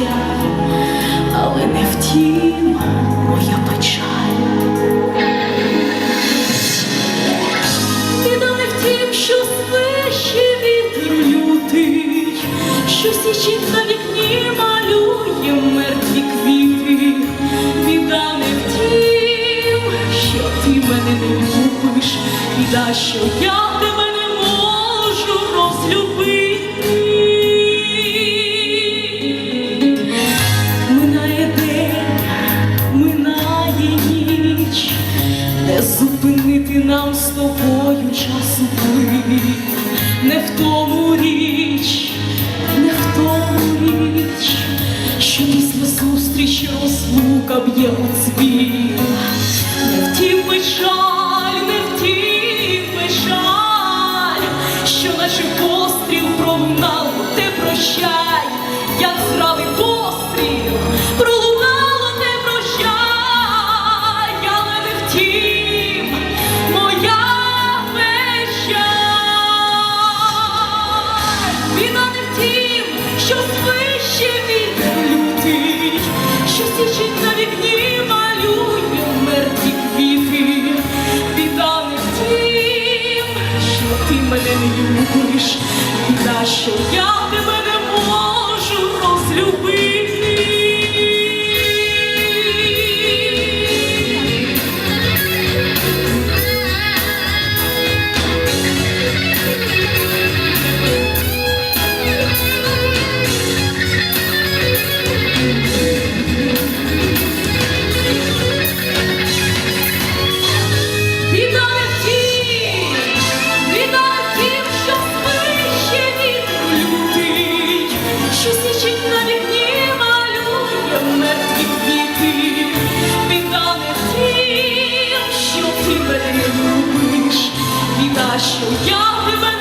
життя, але не втім моя печаль. Біда не втім, що свищі вітер лютий, що січить на вікні малює мертві квіти, біда не втім, що ти мене не любиш, біда, що я тебе не можу розлюбити. Зупинити нам з тобою часу плив. Не в тому річ, не в тому річ, що після зустрічі розлука б'є у дзвін. Не втім печаль, не втім печаль, що наче постріл пролунав, те прощай, як зравий постріл, місячів на вікні малює мертві квіти, біда не що ти мене не любиш, на що я тебе. біда не тим, що ти мене любиш, біда, що я тебе.